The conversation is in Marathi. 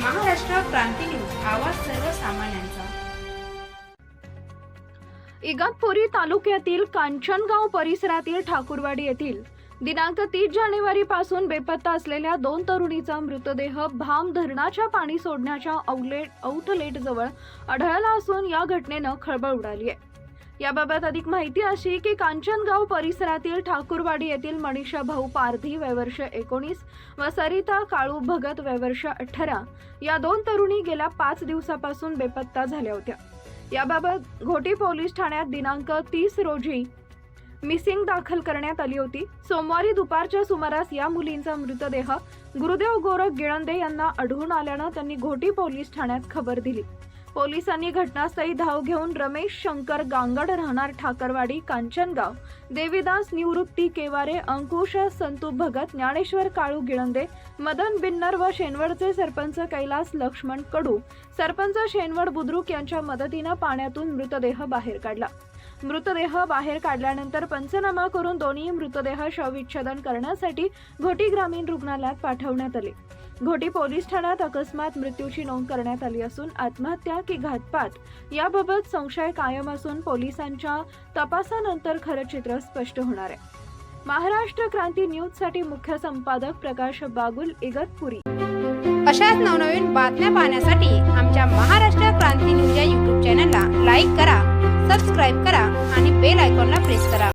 महाराष्ट्र क्रांती न्यूज आवाज सर्वसामान्यांचा. इगतपुरी तालुक्यातील कांचनगाव परिसरातील ठाकूरवाडी येथील दिनांक तीस जानेवारी पासून बेपत्ता असलेल्या दोन तरुणीचा मृतदेह भाम धरणाच्या पाणी सोडण्याच्या आउटलेट आउटलेट जवळ आढळला असून या घटनेनं खळबळ उडाली आहे. याबाबत अधिक माहिती अशी की कांचनगाव परिसरातील ठाकूरवाडी येथील मनीषा भाऊ पारधी वयवर्ष एकोणीस व सरिता काळू भगत वयवर्ष अठरा या दोन तरुणी गेल्या पाच दिवसापासून बेपत्ता झाल्या होत्या. याबाबत घोटी पोलीस ठाण्यात दिनांक तीस रोजी मिसिंग दाखल करण्यात आली होती. सोमवारी दुपारच्या सुमारास या मुलींचा मृतदेह गुरुदेव गोरख गिळंदे यांना आढळून आल्यानं त्यांनी घोटी पोलीस ठाण्यात खबर दिली. पोलिसांनी घटनास्थळी धाव घेऊन रमेश शंकर गांगड राहणार ठाकरवाडी कांचनगाव. देवीदास निवृत्ती केवारे अंकुश संतू भगत ज्ञानेश्वर काळू गिळंदे मदन बिन्नर व शेनवडचे सरपंच कैलास लक्ष्मण कडू. सरपंच शेनवड बुद्रुक यांच्या मदतीनं पाण्यातून मृतदेह बाहेर काढला. मृतदेह बाहेर काढल्यानंतर पंचनामा करून दोन्ही मृतदेह शवविच्छेदन करण्यासाठी घोटी ग्रामीण रुग्णालयात पाठवण्यात आले. घोटी पोलीस ठाण्यात अकस्मात मृत्यूची नोंद करण्यात आली असून आत्महत्या की घातपात याबाबत संशय कायम असून पोलिसांच्या तपासानंतर खरं चित्र स्पष्ट होणार आहे. महाराष्ट्र क्रांती न्यूजसाठी मुख्य संपादक प्रकाश बागुल इगतपुरी. अशाच नवनवीन बातम्या पाहण्यासाठी आमच्या महाराष्ट्र क्रांती न्यूज या यूट्यूब चॅनलला लाईक करा सबस्क्राईब करा आणि बेल आयकॉनला प्रेस करा.